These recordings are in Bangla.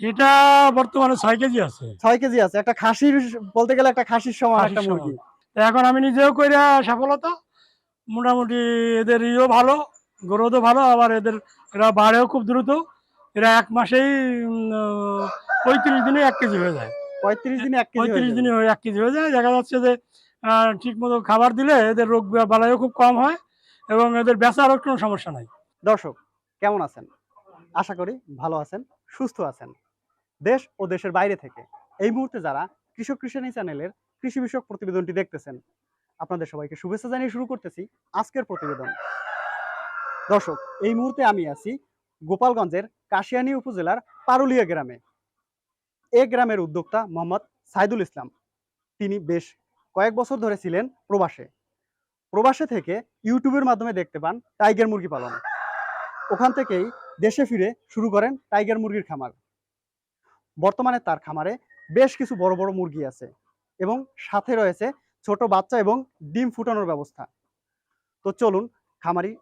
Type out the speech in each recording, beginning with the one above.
এটা বর্তমানে ছয় কেজি আছে। ছয় কেজি আছে। একটা খাসির বলতে গেলে একটা খাসির সমান খাসির একটা মুরগি। এখন আমি নিজেও কইরা সফলতা মোটামুটি এদের ইও ভালো গ্রোথও ভালো আবার এদের এরা বাড়েও খুব দ্রুত। এরা এক মাসেই পঁয়ত্রিশ দিনে এক কেজি হয়ে যায়। পঁয়ত্রিশ দিনে এক কেজি পঁয়ত্রিশ দিনে এক কেজি হয়ে যায়। দেখা যাচ্ছে যে ঠিক মতো খাবার দিলে এদের রোগ বালাইও খুব কম হয় এবং এদের বেচারও কোনো সমস্যা নাই। দর্শক কেমন আছেন? আশা করি ভালো আছেন সুস্থ আছেন। দেশ ও দেশের বাইরে থেকে। এই মুহূর্তে যারা কৃষক কৃষানি চ্যানেলের কৃষি বিষয়ক প্রতিবেদনটি দেখতেছেন, আপনাদের সবাইকে শুভেচ্ছা জানিয়ে শুরু করতেছি আজকের প্রতিবেদন। দর্শক, এই মুহূর্তে আমি আছি গোপালগঞ্জের কাশিয়ানী উপজেলার পারুলিয়া গ্রামে। এ গ্রামের উদ্যোক্তা মোহাম্মদ সাইদুল ইসলাম। তিনি বেশ কয়েক বছর ধরে ছিলেন প্রবাসে। প্রবাসে থেকে ইউটিউবের মাধ্যমে দেখতে পান টাইগার মুরগি পালন। ওখান থেকেই দেশে ফিরে শুরু করেন টাইগার মুরগির খামার। বর্তমানে তার খামারে বেশ কিছু বড় বড় মুরগি আছে এবং সাথে রয়েছে ছোট বাচ্চা এবং ডিম ফুটানোর ব্যবস্থা। তো চলুন খামারি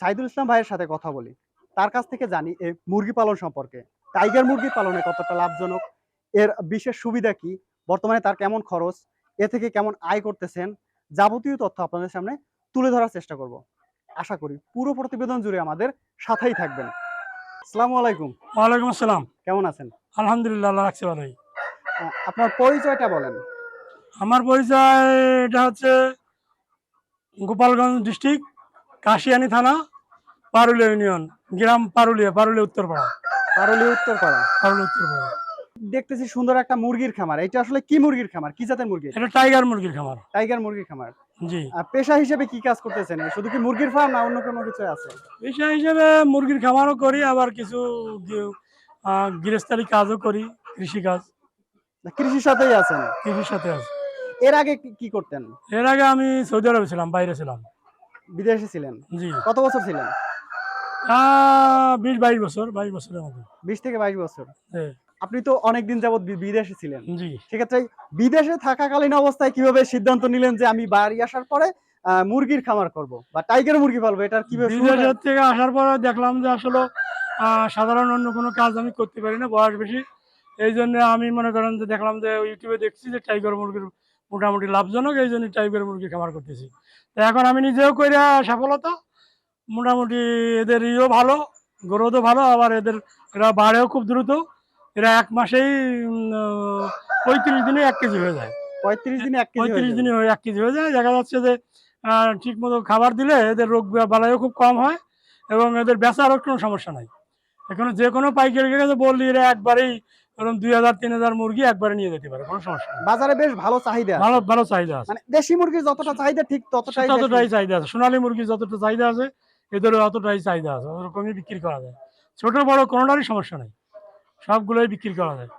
সাইদুল ইসলাম ভাইয়ের সাথে কথা বলি। তার কাছ থেকে জানি এই মুরগি পালন সম্পর্কে। টাইগার মুরগি পালনে কতটা লাভজনক? এর বিশেষ সুবিধা কি? বর্তমানে তার কেমন খরচ? এ থেকে কেমন আয় করতেছেন? যাবতীয় তথ্য আপনাদের সামনে তুলে ধরার চেষ্টা করব। আশা করি পুরো প্রতিবেদন জুড়ে আমাদের সাথেই থাকবেন। আসসালামু আলাইকুম। ওয়ালাইকুম আসসালাম। কেমন আছেন? আলহামদুলিল্লাহ আল্লাহ রাখছে ভালোই। আপনার পরিচয়টা বলেন। আমার পরিচয় এটা হচ্ছে গোপালগঞ্জ ডিস্ট্রিক্ট কাশিয়ানি থানা পারুলিয়া ইউনিয়ন গ্রাম পারুলিয়া পারুলিয়া উত্তরপাড়া। পারুলি উত্তরপাড়া। পারুলিয়া উত্তরপাড়া। দেখতেছি সুন্দর একটা মুরগির খামার। এটা আসলে কি মুরগির খামার? কি জাতের মুরগি? এটা টাইগার মুরগির খামার। টাইগার মুরগির খামার। জি। আহ, পেশা হিসেবে কি কাজ করতেছেন? শুধু কি মুরগির ফার্ম না অন্য কোনো কিছু আছে? পেশা হিসেবে মুরগির খামারও করি আবার কিছু গৃহস্থালী কাজও করি কৃষি কাজ। কৃষির সাথেই আছেন? কৃষির সাথে আছে। এর আগে কি- করতেন? এর আগে আমি সৌদি আরবে ছিলাম বাইরে ছিলাম। বিদেশে ছিলেন? জি। কত বছর ছিলেন? বিশ বাইশ বছর বাইশ বছরের মতো। বিশ থেকে বাইশ বছর। আপনি তো অনেকদিন যাবত বি- বিদেশে ছিলেন। জি। সেক্ষেত্রে বিদেশে থাকাকালীন অবস্থায় কীভাবে সিদ্ধান্ত নিলেন যে আমি বাড়ি আসার পরে মুরগির খামার করব? বা টাইগার মুরগি পালবো এটার কীভাবে বিদেশের থেকে আসার পরে দেখলাম যে আসলে সাধারণ অন্য কোনো কাজ আমি করতে পারি না বয়স বেশি। এই জন্য আমি মনে করেন যে দেখলাম যে ইউটিউবে দেখছি যে টাইগার মুরগির মোটামুটি লাভজনক এই জন্য টাইগার মুরগি খামার করতেছি। তো এখন আমি নিজেও কইরা সফলতা মোটামুটি এদের ইও ভালো গ্রোথও ভালো আবার এদের এরা বাড়েও খুব দ্রুত। এরা এক মাসেই পঁয়ত্রিশ দিনে এক কেজি হয়ে যায়। পঁয়ত্রিশ দিনে এক পঁয়ত্রিশ। দিনে এক কেজি হয়ে যায়। দেখা যাচ্ছে যে ঠিক মতো খাবার দিলে এদের রোগ বালাইও খুব কম হয় এবং এদের বেচারও কোনো সমস্যা নাই। এখন যে কোনো পাইকারি কাছে বললি এরা একবারেই দুই হাজার তিন হাজার মুরগি একবারে নিয়ে যেতে পারে কোনো সমস্যা বাজারে বেশ ভালো চাহিদা ভালো ভালো চাহিদা আছে। মানে দেশি মুরগির যতটা চাহিদা ঠিক ততটাই ততটাই চাহিদা আছে। সোনালী মুরগির যতটা চাহিদা আছে অতটাই চাহিদা আছে। ওরকমই বিক্রি করা যায়। ছোট বড় কোনোটারই সমস্যা নেই। সবগুলোই বিক্রি করা যায়।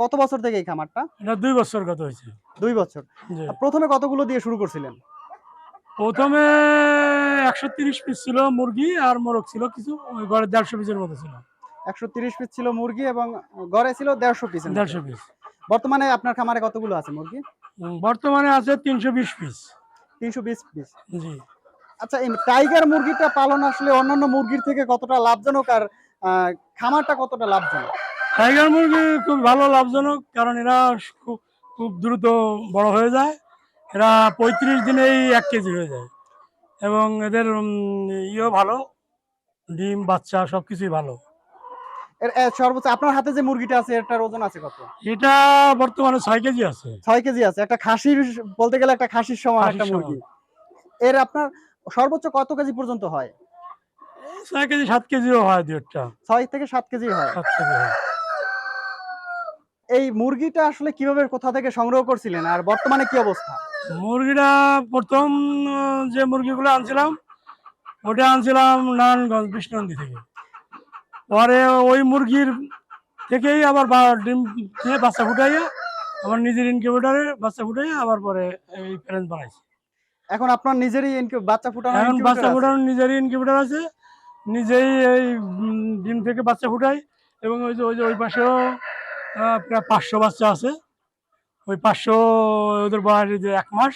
কত বছর থেকে এই খামারটা? এটা দুই বছর গত হয়েছে। দুই বছর। প্রথমে কতগুলো দিয়ে শুরু করছিলেন? প্রথমে একশো তিরিশ পিস ছিল মুরগি আর মোরগ ছিল কিছু ওই ঘরে দেড়শো পিসের মতো ছিল। একশো তিরিশ পিস ছিল মুরগি এবং গড়ে ছিল দেড়শো পিস দেড়শো পিস বর্তমানে আপনার খামারে কতগুলো আছে মুরগি? বর্তমানে আছে তিনশো বিশ পিস তিনশো বিশ পিস জি। আচ্ছা এই টাইগার মুরগিটা পালন আসলে অন্যান্য মুরগির থেকে কতটা লাভজনক আর খামারটা কতটা লাভজনক? টাইগার মুরগি খুব ভালো লাভজনক কারণ এরা খুব খুব দ্রুত বড় হয়ে যায়। এরা পঁয়ত্রিশ দিনেই এক কেজি হয়ে যায়। এবং এদের ইয়েও ভালো ডিম বাচ্চা সব কিছুই ভালো। সর্বোচ্চ আপনার হাতে যে মুরগিটা আছে এটার ওজন আছে কত? এটা বর্তমানে ছয় কেজি আছে। ছয় কেজি আছে। একটা খাসির বলতে গেলে একটা খাসির সমান একটা মুরগি। এর আপনার সর্বোচ্চ কত কেজি পর্যন্ত হয়? ছয় কেজি সাত কেজিও হয় দু একটা। ছয় থেকে হয়। সাত কেজি হয়। এই মুরগিটা আসলে কীভাবে কোথা থেকে সংগ্রহ করছিলেন? আর বর্তমানে কি অবস্থা? মুরগিটা প্রথম যে মুরগিগুলো আনছিলাম ওটা আনছিলাম নারায়ণগঞ্জ বিষ্ণুনদী থেকে। পরে ওই মুরগির থেকেই আবার ডিম দিয়ে বাচ্চা ফুটাইয়া আমার নিজের ইনকিউবেটারে বাচ্চা ফুটাইয়া আবার পরে এই প্যারেন্ট বানাইছি। এখন আপনার নিজেরই ইনকিউ- বাচ্চা ফুটানো এখন বাচ্চা আছে? ফুটানোর নিজেরই ইনকিউবেটার আছে। নিজেই এই ডিম থেকে বাচ্চা ফুটাই এবং ওই যে ওই যে ওই পাশেও প্রায় পাঁচশো বাচ্চা আছে। ওই পাঁচশো ওদের বয়স যে এক মাস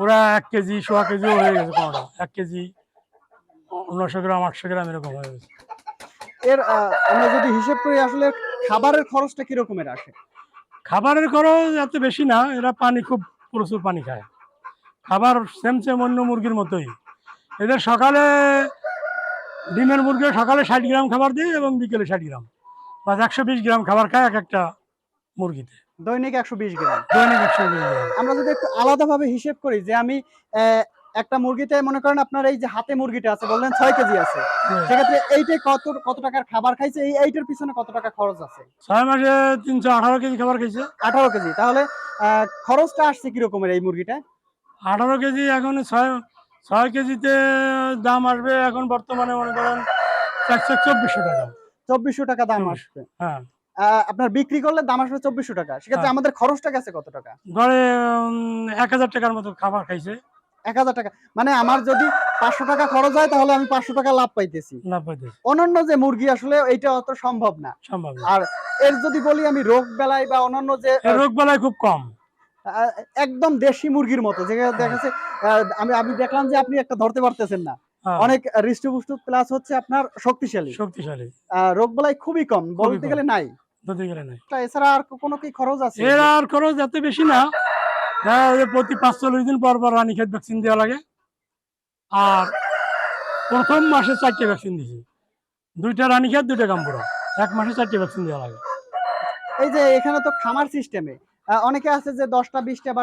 ওরা এক কেজি সোয়া কেজিও হয়ে গেছে কোনোটা এক কেজি নশো গ্রাম আটশো গ্রাম এরকম হয়ে গেছে। এর আমরা যদি হিসেব করি আসলে খাবারের খরচটা কি রকমের আসে? খাবারের খরচ এত বেশি না এরা পানি খুব প্রচুর পানি খায়। খাবার সেম সেম অন্য মুরগির মতোই। এদের সকালে ডিমের মুরগি সকালে ষাট গ্রাম খাবার দিই এবং বিকেলে ষাট গ্রাম। বা একশো বিশ গ্রাম খাবার খায় এক একটা মুরগিতে। দৈনিক একশো বিশ গ্রাম। দৈনিক একশো বিশ গ্রাম। আমরা যদি একটু আলাদাভাবে হিসেব করি যে আমি একটা মুরগিতে মনে করেন আপনার এই যে হাতে মুরগিটা আছে বললেন ছয় কেজি আছে। সেক্ষেত্রে এইটাই কত কত টাকার খাবার খাইছে? এই এইটার পিছনে কত টাকা খরচ আছে? ছয় মাসে তিনশো আঠারো কেজি খাবার খেয়েছে আঠারো কেজি। তাহলে খরচটা আসছে কি রকমের এই মুরগিটা? আঠারো কেজি এখন ছয় ছয় কেজিতে দাম আসবে এখন বর্তমানে মনে করেন চারশো চব্বিশশো টাকা। চব্বিশশো টাকা দাম আসবে। হ্যাঁ। আপনার বিক্রি করলে দাম আসবে চব্বিশশো টাকা। সেক্ষেত্রে হ্যাঁ। আমাদের খরচটা গেছে কত টাকা? ধরে এক হাজার টাকার মতো খাবার খাইছে। এক হাজার টাকা। মানে আমার যদি পাঁচশো টাকা খরচ হয় তাহলে আমি পাঁচশো টাকা লাভ পাইতেছি। অন্যান্য যে মুরগি আসলে অত সম্ভব না। সম্ভব আর এর যদি বলি আমি রোগ বেলায় বা অন্যান্য যে রোগ বেলায় খুব কম। একদম দেশি মুরগির মতো। যেখানে দেখা যাচ্ছে আহ, আমি আমি দেখলাম যে আপনি একটা ধরতে পারতেছেন না। হ্যাঁ, অনেক হৃষ্টপুষ্ট প্লাস হচ্ছে আপনার শক্তিশালী। শক্তিশালী। রোগ বেলায় খুবই কম বলতে গেলে নাই। ধরতে গেলে নাই। এছাড়া আর কোনো কি খরচ আছে? এর আর খরচ এত বেশি না। দেখা যায় যে প্রতি পাঁচচল্লিশ দিন পর পর রানীক্ষেত ভ্যাকসিন দেওয়া লাগে। আর প্রথম মাসে চারটে ভ্যাকসিন দিয়েছি। দুইটা রানীক্ষেত দুইটা গাম্বুরা। এক মাসে চারটে ভ্যাকসিন দেওয়া লাগে। এই যে এখানে তো খামার সিস্টেমে অনেকে আছে যে দশটা বিশটা বা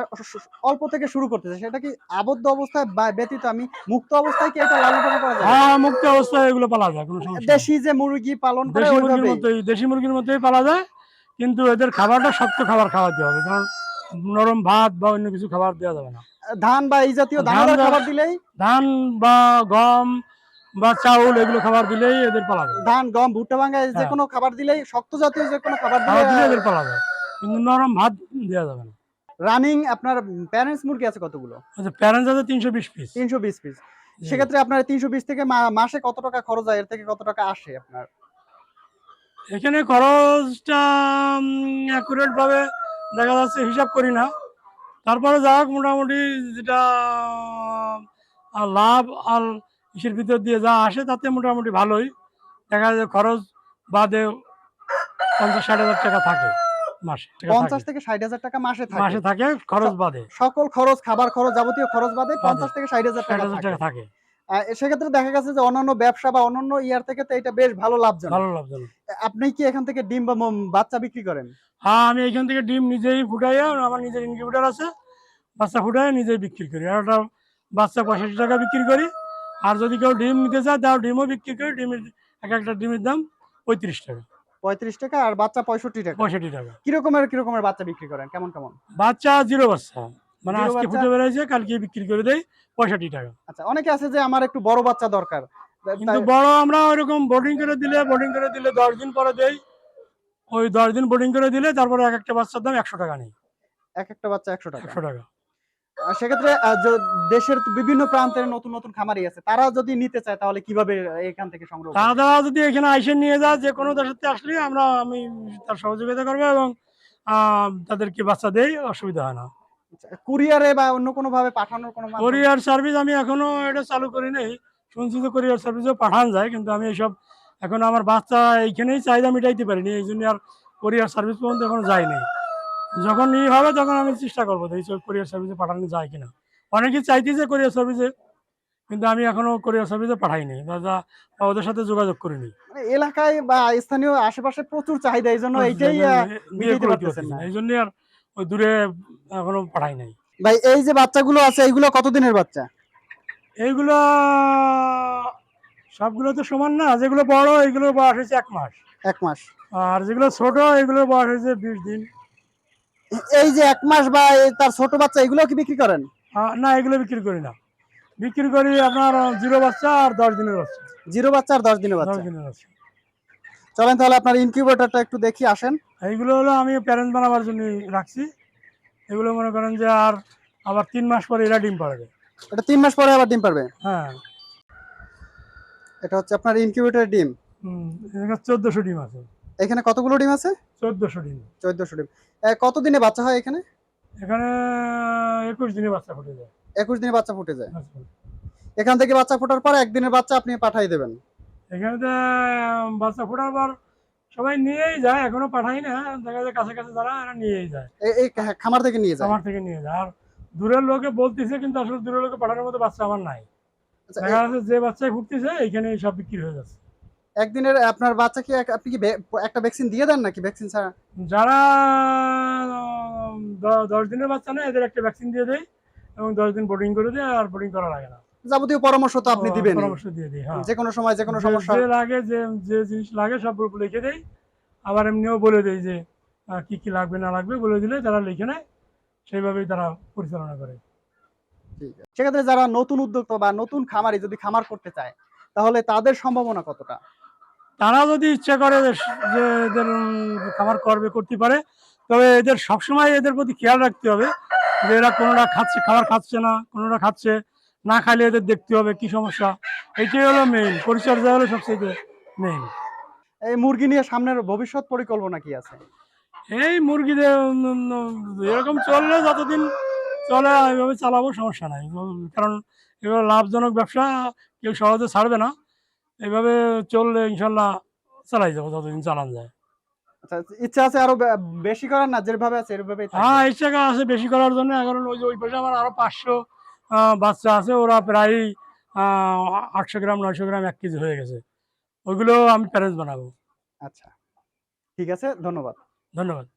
অল্প থেকে শুরু করতেছে। সেটা কি আবদ্ধ অবস্থায় বা ব্যতীত আমি মুক্ত অবস্থায় কি এটা লালন পালন করা যায়? হ্যাঁ মুক্ত অবস্থায় এগুলো পালা যায় কোনো সমস্যা দেশি যে মুরগি পালন করে দেশি মুরগির মতোই দেশি মুরগির মতোই পালা যায় কিন্তু এদের খাবারটা শক্ত খাবার খাওয়াতে হবে। কারণ নরম ভাত বা অন্য কিছু খাবার দেওয়া যাবে না। ধান বা এই জাতীয় ধান খাবার দিলেই? ধান বা গম বা চাউল এগুলো খাবার দিলেই এদের পালা যায়। ধান গম ভুট্টা ভাঙা যে হ্যাঁ। কোনো খাবার দিলেই শক্ত জাতীয় যে কোনো খাবার দিলে এদের পালা যায়। কিন্তু নরম ভাত দেওয়া যাবে না। রানিং আপনার প্যারেন্টস মুরগি আছে কতগুলো? আচ্ছা প্যারেন্টস আছে তিনশো বিশ পিস তিনশো বিশ পিস সেক্ষেত্রে আপনার তিনশো বিশ থেকে মাসে কত টাকা খরচ হয়? এর থেকে কত টাকা আসে আপনার? এখানে খরচটা অ্যাকুরেট ভাবে দেখা যাচ্ছে হিসাব করি না। তারপরে যা হোক মোটামুটি যেটা লাভ আর ইসের ভিতর দিয়ে যা আসে তাতে মোটামুটি ভালোই। দেখা যায় খরচ বাদে পঞ্চাশ ষাট হাজার টাকা থাকে মাসে পঞ্চাশ থেকে ষাট হাজার টাকা মাসে থাকে। মাসে থাকে খরচ বাদে। সকল খরচ খাবার খরচ যাবতীয় খরচ বাদে। পঞ্চাশ থেকে ষাট হাজার টাকা থাকে। সেক্ষেত্রে দেখা গেছে যে অন্যান্য ব্যবসা বা অন্যান্য ইয়ার থেকে তো এটা বেশ ভালো লাভজনক। ভালো লাভজনক। আপনি কি এখান থেকে ডিম বা বাচ্চা বিক্রি করেন? হ্যাঁ আমি এখান থেকে ডিম নিজেই ফুটাইয়া আমার নিজের ইনকিউবেটার আছে। বাচ্চা ফুটাই নিজেই বিক্রি করি। আর একটা বাচ্চা পঁয়ষট্টি টাকা বিক্রি করি। আর যদি কেউ ডিম নিতে চায় তাও ডিমও বিক্রি করি। ডিমের এক একটা ডিমের দাম পঁয়ত্রিশ টাকা। পঁয়ত্রিশ টাকা আর বাচ্চা পঁয়ষট্টি টাকা। পঁয়ষট্টি টাকা। কিরকমের কিরকমের বাচ্চা বিক্রি করেন? কেমন কেমন? বাচ্চা জিরো বাচ্চা। মানে আজকে? ফুটে বেড়েছে কালকে বিক্রি করে দেয় পঁয়ষট্টি টাকা। আচ্ছা অনেকে আছে যে আমার একটু বড় বাচ্চা দরকার। কিন্তু বড় আমরা ওইরকম বোর্ডিং করে দিলে বোর্ডিং করে দিলে দশ দিন পরে দেই। ওই দশ দিন বোর্ডিং করে দিলে তারপরে এক একটা বাচ্চার দাম একশো টাকা নেই। এক একটা বাচ্চা একশো টাকা। একশো টাকা। সেক্ষেত্রে দেশের বিভিন্ন প্রান্তের নতুন নতুন খামারি আছে তারা যদি নিতে চায় তাহলে কীভাবে এখান থেকে সংগ্রহ তারা যদি এখানে আইসে নিয়ে যায় যে কোনো দেশের আসলে আমরা আমি তার সহযোগিতা করব এবং তাদেরকে বাচ্চা দেই অসুবিধা হয় না। কুরিয়ারে বা অন্য কোনো ভাবে পাঠানোর কোনো কোরিয়ার সার্ভিস আমি এখনও এটা চালু করি নাই। শুনছি যে কোরিয়ার সার্ভিসও পাঠান যায় কিন্তু আমি এইসব এখন আমার বাচ্চা এইখানেই চাহিদা মিটাইতে পারিনি এই জন্য আর কোরিয়ার সার্ভিস পর্যন্ত এখনও যায়নি যখন ই হবে তখন আমি চেষ্টা করব যে এইসব কোরিয়ার সার্ভিসে পাঠানো যায় কিনা। অনেকেই চাইতেছে কোরিয়ার সার্ভিসে কিন্তু আমি এখনও কোরিয়ার সার্ভিসে পাঠাইনি বা যা- ওদের সাথে যোগাযোগ করিনি মানে এলাকায় বা স্থানীয় আশেপাশে প্রচুর চাহিদা এই জন্য এইটাই। এই জন্য আর ওই দূরে এখনও পাঠাই নাই। ভাই এই যে বাচ্চাগুলো আছে এইগুলো কতদিনের বাচ্চা? এইগুলো সবগুলো তো সমান না যেগুলো বড় এগুলোর বয়স হয়েছে এক মাস। এক মাস। আর যেগুলো ছোট এগুলোর বয়স হয়েছে বিশ দিন। এই যে এক মাস বা তার ছোট বাচ্চা এগুলো কি বিক্রি করেন? না এগুলো বিক্রি করি না। বিক্রি করি আপনার জিরো বাচ্চা আর দশ দিনের বাচ্চা। জিরো বাচ্চা আর দশ দিনের বাচ্চা। দশ দিনের বাচ্চা। চলেন তাহলে আপনার ইনকিউবেটরটা একটু দেখি আসেন। এইগুলো হলো আমি প্যারেন্টস বানাবার জন্য রাখছি। এগুলো মনে করেন যে আর আবার তিন মাস পরে এরা ডিম পাড়বে। এটা তিন মাস পরে আবার ডিম পারবে হ্যাঁ। এটা হচ্ছে আপনার ইনকিউবেটর ডিম? হুম এখানে চোদ্দোশো ডিম আছে। এখানে কতগুলো ডিম আছে? চোদ্দোশো ডিম। চোদ্দশো ডিম। কত দিনে বাচ্চা হয় এখানে? এখানে একুশ দিনে বাচ্চা ফুটে যায়। একুশ দিনে বাচ্চা ফুটে যায়। এখান থেকে বাচ্চা ফোটার পর একদিনের বাচ্চা আপনি পাঠাই দেবেন। এখানে তো বাচ্চা ফোটার পর সবাই নিয়েই যায় এখনও পাঠাই না দেখা যায় কাছে কাছে যারা এরা নিয়েই যায়। এই খামার থেকে নিয়ে যায়? আমার থেকে নিয়ে যায়। আর দূরের লোকে বলতেছে কিন্তু আসলে দূরের লোকে পাঠানোর মতো বাচ্চা আমার নাই। আচ্ছা, দেখা যাচ্ছে যে বাচ্চায় ফুটতেছে এখানে সব বিক্রি হয়ে যাচ্ছে। একদিনের আপনার বাচ্চা কি আপনি কি একটা ভ্যাকসিন দিয়ে দেন নাকি ভ্যাকসিন ছাড়া? যারা দশ দিনের বাচ্চা নেয় এদের একটা ভ্যাকসিন দিয়ে দেয় এবং দশ দিন বোর্ডিং করে দেয় আর বোর্ডিং করা লাগে না। যাবতীয় পরামর্শ তো আপনি দিবেন পরামর্শ দিয়ে দিই হ্যাঁ। যে কোনো সময় যে কোনো সমস্যা। যে লাগে যে যে জিনিস লাগে সব গ্রুপ লিখে দেই। আবার এমনিও বলে দেই যে কি কি লাগবে না লাগবে বলে দিলে তারা লিখে নেয় সেইভাবেই তারা পরিচালনা করে। সেক্ষেত্রে যারা নতুন উদ্যোক্তা বা নতুন খামারি যদি খামার করতে চায় তাহলে তাদের সম্ভাবনা কতটা? তারা যদি ইচ্ছা করে যে যে এদের খামার করবে করতে পারে তবে এদের সবসময় এদের প্রতি খেয়াল রাখতে হবে যে এরা কোনোটা খাচ্ছে খাবার খাচ্ছে না কোনোটা খাচ্ছে। না খাইলে এদের দেখতে হবে কি সমস্যা? এটাই হলো মেইন পরিচর্যা হলো সবচেয়ে মেইন এই মুরগি নিয়ে সামনের ভবিষ্যৎ পরিকল্পনা কি আছে? এই মুরগিদের এরকম চললে যতদিন চলে এইভাবে চালাবো সমস্যা নাই। কারণ এগুলো লাভজনক ব্যবসা কেউ সহজে ছাড়বে না। এইভাবে চললে ইনশাল্লাহ চালাই যাব যতদিন চালান যায়। আচ্ছা ইচ্ছা আছে আরও বেশি করার না? যেভাবে আছে থাকবে? হ্যাঁ ইচ্ছা আছে বেশি করার জন্য। কারণ ওই ওই পাশে আমার আরও পাঁচশো বাচ্চা আছে ওরা প্রায় আটশো গ্রাম নয়শো গ্রাম এক কেজি হয়ে গেছে। ওইগুলো আমি প্যারেন্টস বানাবো। আচ্ছা। ঠিক আছে ধন্যবাদ। ধন্যবাদ।